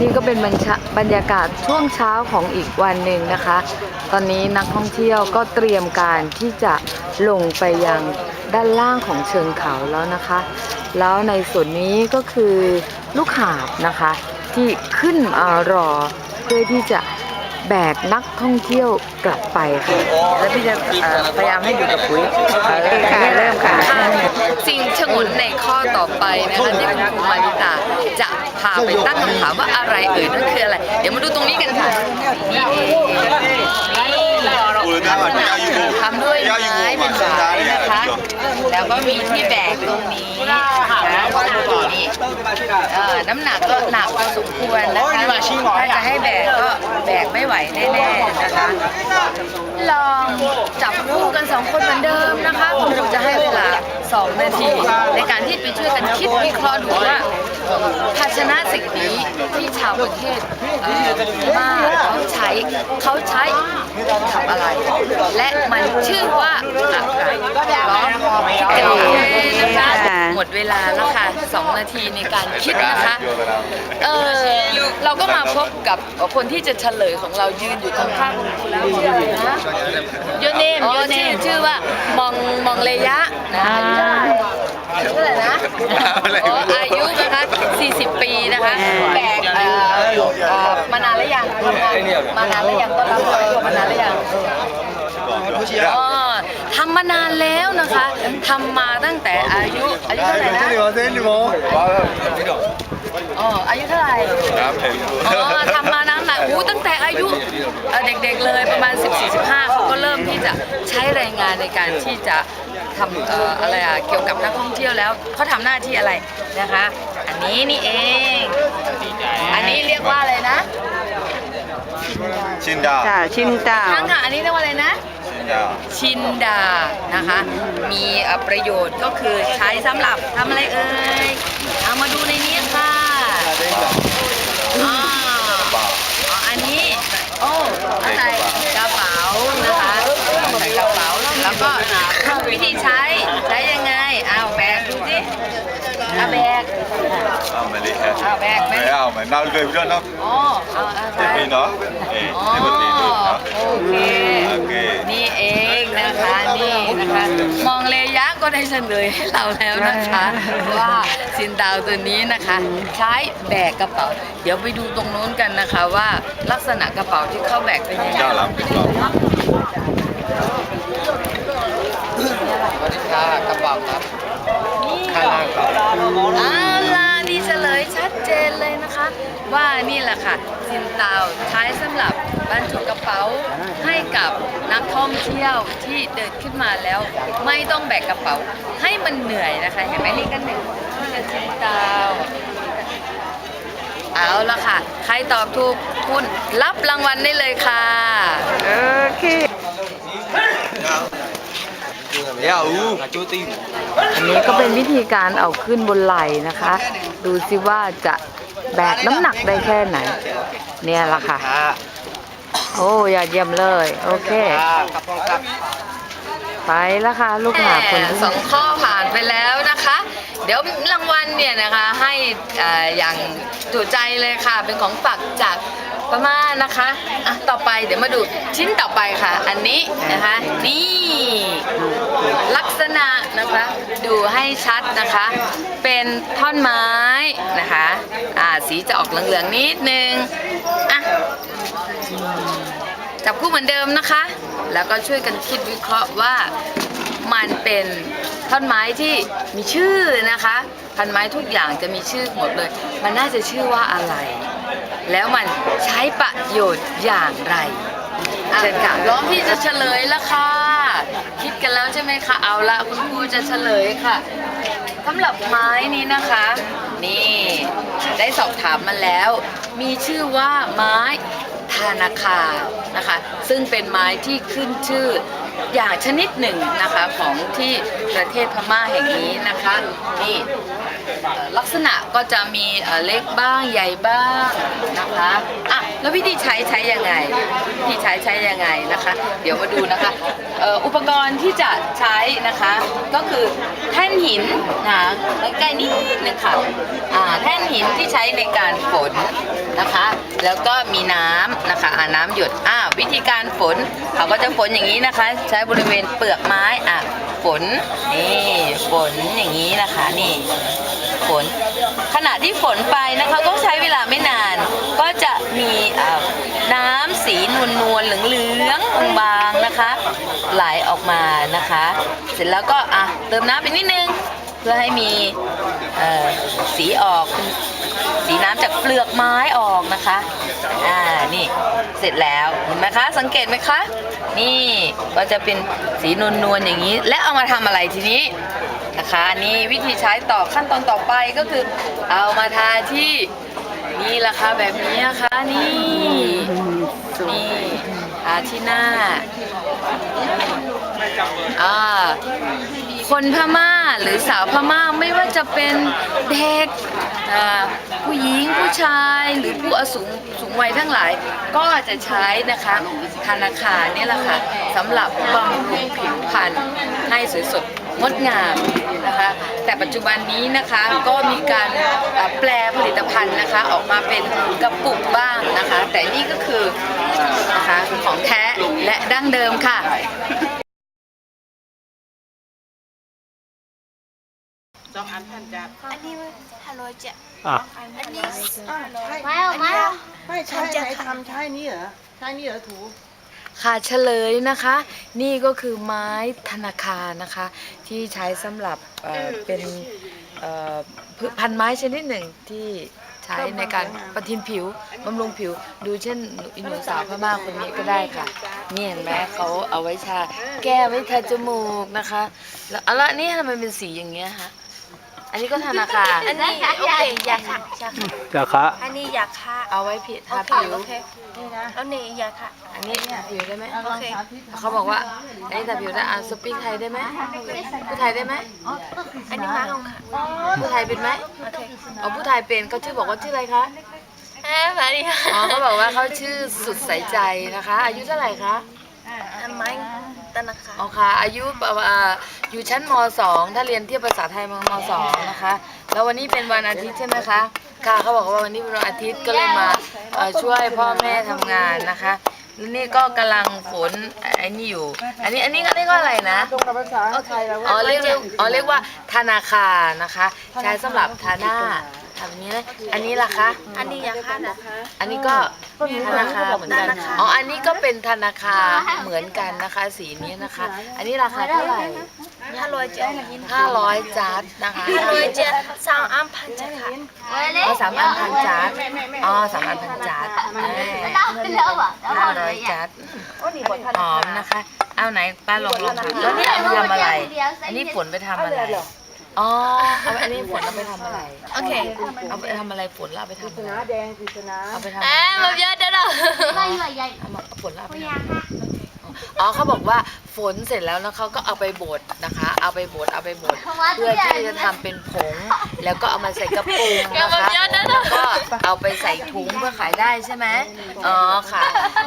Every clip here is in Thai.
นี่ก็เป็นบรรชะบรยากาศช่วงเช้าของอีกวันหนึ่งนะคะ ตอนนี้นักท่องเที่ยวก็เตรียมการที่จะลงไปยังด้านล่างของเชิงเขาแล้วนะคะ แล้วในส่วนนี้ก็คือลูกหาบนะคะ ที่ขึ้นอรอเพื่อที่จะ แบกนักท่องเที่ยวกลับไปค่ะแล้วพี่จะเอ่อพยายามให้อยู่กับปุ๋ยโอเคค่ะเริ่มค่ะ สิ่งชงนในข้อต่อไปนะคะที่คุณครูมาริตาจะพาไปตั้งคำถามว่าอะไรเอ่ยนั่นคืออะไร เดี๋ยวมาดูตรงนี้กันค่ะนี่เองทำด้วยไม้เป็นไม้นะคะแล้วก็มีที่แบกตรงนี้นะคะนี่เอ่อน้ำหนักก็หนักพอสมควรนะคะถ้าจะให้ วแน่ๆนะคะ ลองจับคู่กันสองคนเหมือนเดิมนะคะคุณครูจะให้เวลา 2 นาที ในการที่ไปช่วยกันคิดวิเคราะห์ดูว่าภาชนะสิ่งนี้ที่ชาวประเทศมาเขาใช้เขาใช้ทำอะไร และมันชื่อว่าอะไรลองคิดกันดูนะคะหมดเวลาแล้วค่ะ2นาทีในการคิดนะคะเออเราก็มาพบกับคนที่จะเฉลยของเรายืนอยู่ข้างๆคุณแล้วชื่ออะไรนะโยเนมโยเนมชื่อว่ามองมองเลยะนะอายุเท่าไหร่อายุเท่าไหร่นะอ๋ออายุนะคะ40 ปีนะคะ แบกเอ่อเอ่อมานานแล้วยังทำงานมานานแล้วยังต้อนรับครอบครัวมานานแล้วยัง อ๋อทำมานานแล้วนะคะทำมาตั้งแต่อายุอายุเท่าไหร่นะอ๋ออายุเท่าไหร่อ๋อทำมาตั้งแต่อู้ตั้งแต่อายุเอ่อเด็กๆเลยประมาณ 14-15เขาก็เริ่มที่จะใช้แรงงานในการที่จะ ทำอะไรอะเกี่ยวกับนักท่องเที่ยวแล้วเขาทำหน้าที่อะไรนะคะ อันนี้นี่เองอันนี้เรียกว่าอะไรนะชินดาจ้าชินดาข้งค่ะอันนี้เรียกว่าอะไรนะ ชินดาชินดา นะคะ มีประโยชน์ก็คือใช้สำหรับทำอะไรเอ่ย เอามาดูในนี้ค่ะอ๋ออันนี้ โอ้เข้กระเป๋านะคะใส่กระเป๋า แล้วก็ วิธีใช้ใช้ยังไงเอาแบกดูสิเอาแบก Ah, maar liggen. Ah, werk mee. Ja, maar nou doen we dat nog. อ๋อเอาเอาไปเนา moet je อ๋อ dit คโอเคนี่เองนะคะนี่นะคะมองเลยะก็ได้เฉลยให้เราแล้วนะคะ ว่าซินดาวตัวนี้นะคะ ใช้แบกกระเป๋า เดี๋ยวไปดูตรงนู้นกันนะคะว่าลักษณะกระเป๋าที่เขาแบกเป็นยังไง Ja, laat me slapen. าลาดีเฉลยชัดเจนเลยนะคะ ว่านี่แหละค่ะซินดาวใช้สำหรับบรรจุกระเป๋าให้กับนักท่องเที่ยวที่เดินขึ้นมาแล้ว ไม่ต้องแบกกระเป๋าให้มันเหนื่อยนะคะ เห็นไหมนี่กันหนึ่งเป็นซินดาวเอาละค่ะ ใครตอบถูกคุณรับรางวัลได้เลยค่ะ โอเค 야, 우. อันนี้ก็เป็นวิธีการเอาขึ้นบนไหล่นะคะ ดูสิว่าจะแบกน้ำหนักได้แค่ไหน เนี่ยละค่ะ โอ้ยอดเยี่ยมเลย โอเค ไปแล้วค่ะ ลูกหาคนที่ สองข้อผ่านไปแล้วนะคะ เดี๋ยวรางวัลเนี่ยนะคะให้อออย่างจุใจเลยค่ะ เป็นของฝากจากพม่านะคะอะต่อไปเดี๋ยวมาดูชิ้นต่อไปค่ะ อันนี้นะคะนี่ลักษณะนะคะดูให้ชัดนะคะ เป็นท่อนไม้นะคะอ่าสีจะออกเหลืองๆนิดนึงอะจับคู่เหมือนเดิมนะคะ แล้วก็ช่วยกันคิดวิเคราะห์ว่า มันเป็นท่อนไม้ที่มีชื่อนะคะพันไม้ทุกอย่างจะมีชื่อหมดเลย มันน่าจะชื่อว่าอะไร แล้วมันใช้ประโยชน์อย่างไรเชิญค่ะร้องพี่จะเฉลยแล้วค่ะ คิดกันแล้วใช่ไหมคะเอาละคุณครูจะเฉลยค่ะสำหรับไม้นี้นะคะ นี่ได้สอบถามมาแล้ว มีชื่อว่าไม้ธนาคานะคะ ซึ่งเป็นไม้ที่ขึ้นชื่อ อย่างชนิดหนึ่งนะคะของที่ประเทศพม่าแห่งนี้นะคะนี่ลักษณะก็จะมีเล็กบ้างใหญ่บ้างนะคะอะแล้ววิธีใช้ใช้ยังไงวิธีใช้ใช้ยังไงนะคะ เดี๋ยวมาดูนะคะอุปกรณ์ที่จะใช้นะคะก็คือแท่นหินนะใกล้ๆนิดนึงค่ะอ่าแท่นหินที่ใช้ในการฝนนะคะ แล้วก็มีน้ำนะคะอ่าน้ำหยดอ่าวิธีการฝนเขาก็จะฝนอย่างนี้นะคะใช้บริเวณเปลือกไม้อะฝนนี่ฝนอย่างนี้นะคะนี่ฝนขณะที่ฝนไปนะคะก็ใช้เวลาไม่นาน ก็จะมีน้ำสีนวลนวลๆเหลืองๆบางๆนะคะ ไหลออกมานะคะ เสร็จแล้วก็อะเติมน้ำไปนิดนึง เพื่อให้มีสีออก สีน้ำจากเปลือกไม้ออกนะคะ อ่า นี่เสร็จแล้วเห็นไหมคะ สังเกตไหมคะ นี่ก็จะเป็นสีนวลๆอย่างนี้ และเอามาทำอะไรทีนี้นะคะอันนี่วิธีใช้ต่อขั้นตอนต่อไปก็คือ เอามาทาที่นี่ละค่ะแบบนี้นะคะนี่นี่ทาที่หน้าอ่าคนพม่าหรือสาวพม่าไม่ว่าจะเป็นเด็กผู้หญิงผู้ชายหรือผู้อาสูงสูงวัยทั้งหลาย ก็จะใช้นะคะธนาคารนี่แหละค่ะสำหรับบำรุงผิวพรรณให้สวยสดงดงามนะคะ แต่ปัจจุบันนี้นะคะก็มีการแปลผลิตภัณฑ์นะคะ ออกมาเป็นกระปุกบ้างนะคะ แต่นี่ก็คือนะคะของแท้และดั้งเดิมค่ะ อันนี้ฮัลโหลเจ๊อะอันนี้มาเอามาเอาไม่ใช่ไหนทำใช่นี่เหรอใช่นี่เหรอถูค่ะเฉลยนะคะ นี่ก็คือไม้ธนาคารนะคะ ที่ใช้สำหรับเอ่อเป็นเอ่อพืชพันธุ์ไม้ชนิดหนึ่งที่ใช้ในการประทินผิวบำรุงผิว ดูเช่นอินูสาวพม่าคนนี้ก็ได้ค่ะนี่เห็นไหมเขาเอาไว้ชา แก้ไว้ทาจมูกนะคะ แล้วเอาละนี่ทำไมเป็นสีอย่างเงี้ยคะ อันนี้ก็ธนาคารอันนี้โอเคยาค่ะยาค่ะกะคะอันนี้ยาค่ะเอาไว้ผิดโอทาเคผิวโอเคอันนี้ยาค่ะอันนี้ทาผิวได้ไหมโอเคเขาบอกว่าอันนี้ทาผิวได้อ่านสปีกไทยได้ไหมพูดไทยได้ไหมอันนี้มาเอาค่ะพูดไทยเป็นไหมโอเคเอาพูดไทยเป็นเขาชื่อบอกว่าชื่ออะไรคะเอ้มาดิค่ะอ๋อเขาบอกว่าเขาชื่อสุดใสใจนะคะ อายุเท่าไหร่คะทำไมธนาคารอ๋อค่ะอายุประมาณ อยู่ชั้นม .2 ถ้าเรียนเทียบภาษาไทยมม .2 นะคะ แล้ววันนี้เป็นวันอาทิตย์ใช่ไหมคะ ค่ะเขาบอกว่าวันนี้เป็นวันอาทิตย์ก็เลยมาเอ่อช่วยพ่อแม่ทำงานนะคะแล้วนี่ก็กำลังฝนไอ้นี่อยู่ อันนี้อันนี้อันนี้ก็อะไรนะ ตรงกับภาษาไทยแล้วอ๋อเรียกเรียกอ๋อเรียกว่าธนาคารนะคะ ใช้สำหรับทาหน้าทำอย่างนี้นะอันนี้ล่ะคะ อันนี้ยาค่ะนะคะ อันนี้ก็ธนาคารเหมือนกัน อ๋อ อันนี้ก็เป็นธนาคารเหมือนกันนะคะ สีนี้นะคะ อันนี้ราคาเท่าไหร่ ฮัลโหลเจ๊500จัดนะคะฮัลโหลเจ๊สามอันพันเจ๊ค่ะอ๋อสามอันพันจัดอ๋อสามอันพันจัดห้าร้อยจัดหอมนะคะ เอาไหนป้าลองลองดูแล้วนี่เอาไปทำอะไร อันนี้ฝนไปทำอะไรอ๋อเอาอันนี้ฝนเอาไปทำอะไร โอเค เอาไปทำอะไรฝนแล้วเอาไปทำอะไรแดงกฤษณาเอาไปทำอะไรเอ้มาเยอะเด้อเด้อเอามาฝนเอาไปทำ อะไรอ๋อเขาบอกว่าฝนเสร็จแล้วนะเขาก็เอาไปบดนะคะ เอาไปบดเอาไปบดเพื่อที่จะทำเป็นผง แล้วก็เอามาใส่กระปุกนะคะแล้วก็เอาไปใส่ถุงเพื่อขายได้ใช่ไหมอ๋อค่ะ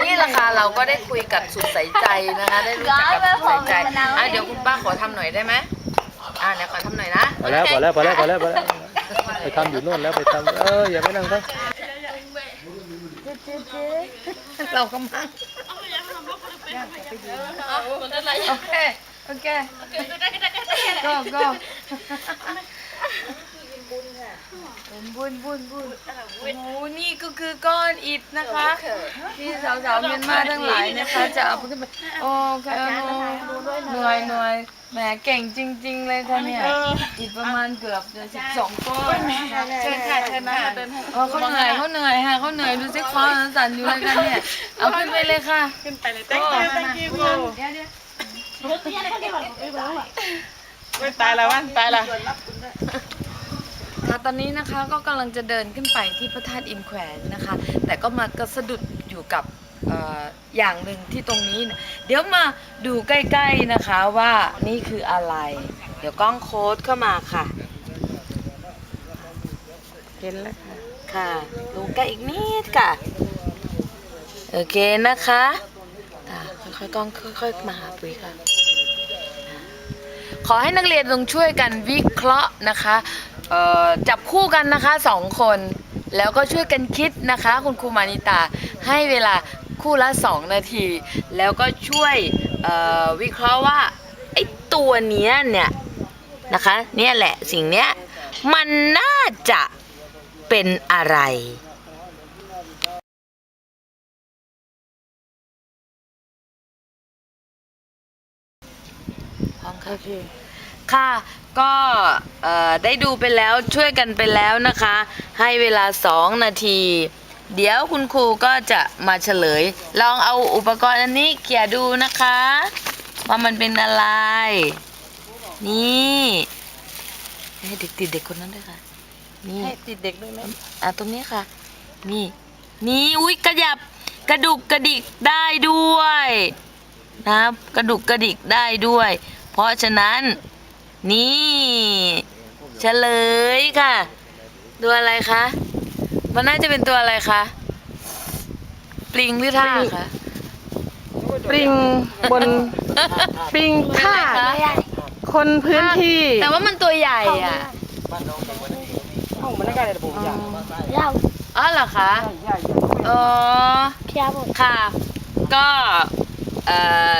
นี่ราคาเราก็ได้คุยกับสุดใสใจนะคะ ได้รู้จักกับสุดใสใจอะเดี๋ยวคุณป้าขอทำหน่อยได้ไหมอะเดี๋ยวขอทำหน่อยนะ พอแล้วพอแล้วพอแล้วพอแล้วพอแล้วไปทำอยู่นู่นแล้วไปทำเอออย่าไปนั่งซะ เราก็มั่ง โอเค โอเค ก็ก็บุญบุญบุญบุญโอ้โหนี่ก็คือก้อนอิฐนะคะ ที่สาวๆเมียนมาทั้งหลายนะคะ จะเอาขึ้นไปโอ้ค่ะเห นื่อยเหนื่อยแหมเก่งจริง ๆ เลยค่ะเนี่ยอิฐประมาณเกือบจะสิบสองก้อนเชิญค่ะเชิญค่ะอ๋อเขาเหนื่อยเขาเหนื่อยค่ะเขาเหนื่อยดูสิคอสั่นอยู่เลยค่ะเนี่ยเอาขึ้นไปเลยค่ะขึ้นไปเลย thank you thank you เดี๋ยวเดี๋ยวไม่ตายแล้ววันตายละค่ะตอนนี้นะคะก็กำลังจะเดินขึ้นไปที่พระธาตุอินแขวนนะคะ แต่ก็มากระสะดุดอยู่กับเอย่างหนึ่งที่ตรงนี้นะเดี๋ยวมาดูใกล้ ๆนะคะว่านี่คืออะไร เดี๋ยวกล้องโค้ดเข้ามาค่ะ เห็นแล้วค่ะ ค่ะดูใกล้อีกนิดค่ะ โอเคนะคะค่อยๆกล้องค่อยๆมาหาปุ๋ยค่ะ ขอให้นักเรียนจงช่วยกันวิเคราะห์นะคะจับคู่กันนะคะสองคนแล้วก็ช่วยกันคิดนะคะ คุณครูมานิตาให้เวลา คู่ละ 2 นาที แล้วก็ช่วยเอ่อวิเคราะห์ว่าไอ้ตัวเนี้ยเนี่ยนะคะเนี่ยแหละสิ่งเนี้ยมันน่าจะเป็นอะไรพร้อมค่ะโอเคค่ะก็เอ่อได้ดูไปแล้วช่วยกันไปแล้วนะคะ ให้เวลา 2 นาที เดี๋ยวคุณครูก็จะมาเฉลย ลองเอาอุปกรณ์อันนี้เขี่ยดูนะคะ ว่ามันเป็นอะไร นี่ให้เด็กติดเด็กคนนั้นด้วยค่ะ นี่ให้ติดเด็กด้วยไหมอะตรงนี้ค่ะ นี่ นี่อุ้ยกระยับกระดุกกระดิกได้ด้วยนะครับกระดุกกระดิกได้ด้วย เพราะฉะนั้นนี่เฉลยค่ะตัวอะไรคะ มันน่าจะเป็นตัวอะไรคะ ปลิงหรือท่าคะปริงบนปริงท่าเป็นอะไรคะคนพื้นที่ แต่ว่ามันตัวใหญ่อะห้องมันได้เลยผมอยากอ๋อเหรอคะอ๋อพี่อาบอกค่ะ ก็เอ่อ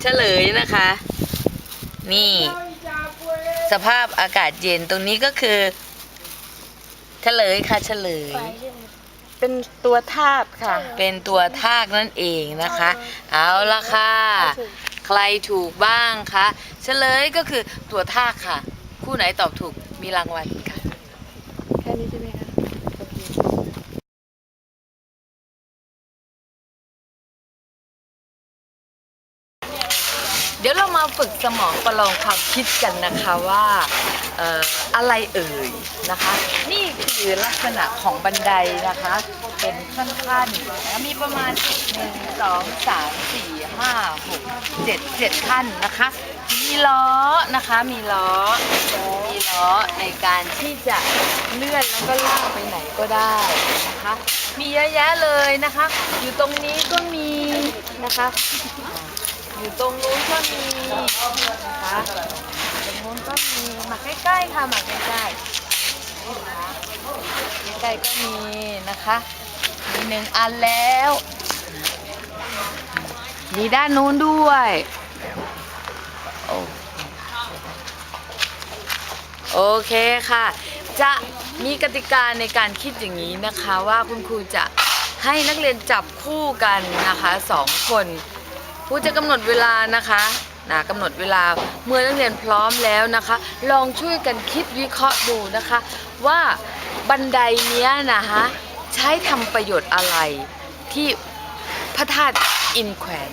เฉลยนะคะ นี่ สภาพอากาศเย็นตรงนี้ก็คือเฉลยค่ะเฉลย เป็นตัวธาตุค่ะ เป็นตัวทากนั่นเองนะคะ เอาละค่ะ ใครถูกบ้างคะเฉลยก็คือตัวทากค่ะ คู่ไหนตอบถูกมีรางวัลค่ะ แค่นี้ใช่ไหมคะโอเค เดี๋ยวเรา มาฝึกสมองประลองความคิดกันนะคะว่าอะไรเอ่ยนะคะ นี่คือลักษณะของบันไดนะคะ เป็นขั้นๆนะคะมีประมาณ1 2 3 4 5 6 7 7ขั้นนะคะ มีล้อนะคะมีล้อมีล้อในการที่จะเลื่อนแล้วก็ลากไปไหนก็ได้นะคะ มีเยอะแยะเลยนะคะ อยู่ตรงนี้ก็มีนะคะ อยู่ตรงนู้นก็มีนะคะตรงนู้นก็มีมาใกล้ๆค่ะมาใกล้ๆใกล้ๆก็มีนะคะมีหนึ่งอันแล้วมีด้านนู้นด้วยโอโอเคค่ะ จะมีกติกาในการคิดอย่างนี้นะคะว่าคุณครูจะให้นักเรียนจับคู่กันนะคะสองคน ครูจะกำหนดเวลานะคะนะกำหนดเวลาเมื่อนักเรียนพร้อมแล้วนะคะ ลองช่วยกันคิดวิเคราะห์ดูนะคะ ว่าบันไดเนี้ยนะคะใช้ทำประโยชน์อะไรที่พระธาตุอินแขวน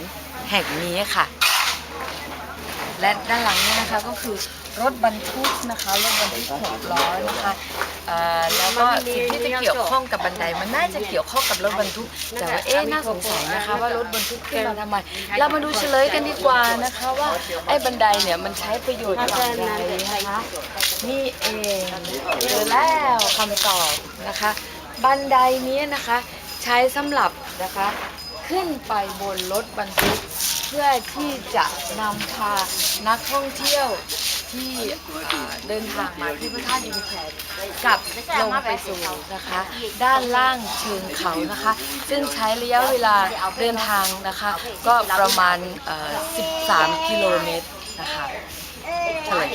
แห่งนี้ค่ะ และด้านหลังนี้นะคะก็คือรถบรรทุกนะคะรถบรรทุกหกล้อนะคะ เอ่อแล้วก็สิ่งที่จะเกี่ยวข้องกับบันไดมันน่าจะเกี่ยวข้องกับรถบรรทุก แต่ว่าเอ๊ะน่าสงสัยนะคะว่ารถบรรทุกขึ้นมาทำไม เรามาดูเฉลยกันดีกว่านะคะว่าไอ้บันไดเนี่ยมันใช้ประโยชน์อย่างไรนะคะนี่เองเจอแล้วคำตอบนะคะ บันไดนี้นะคะใช้สำหรับนะคะขึ้นไปบนรถบรรทุก เพื่อที่จะนำพานักท่องเที่ยว ที่เดินทางมาที่พระธาตุอินแขวนกลับลงไปสู่นะคะ ด้านล่างเชิงเขานะคะ ซึ่งใช้ระยะเวลาเดินทางนะคะ ก็ประมาณเอ่อ13 กิโลเมตรนะคะเฉลย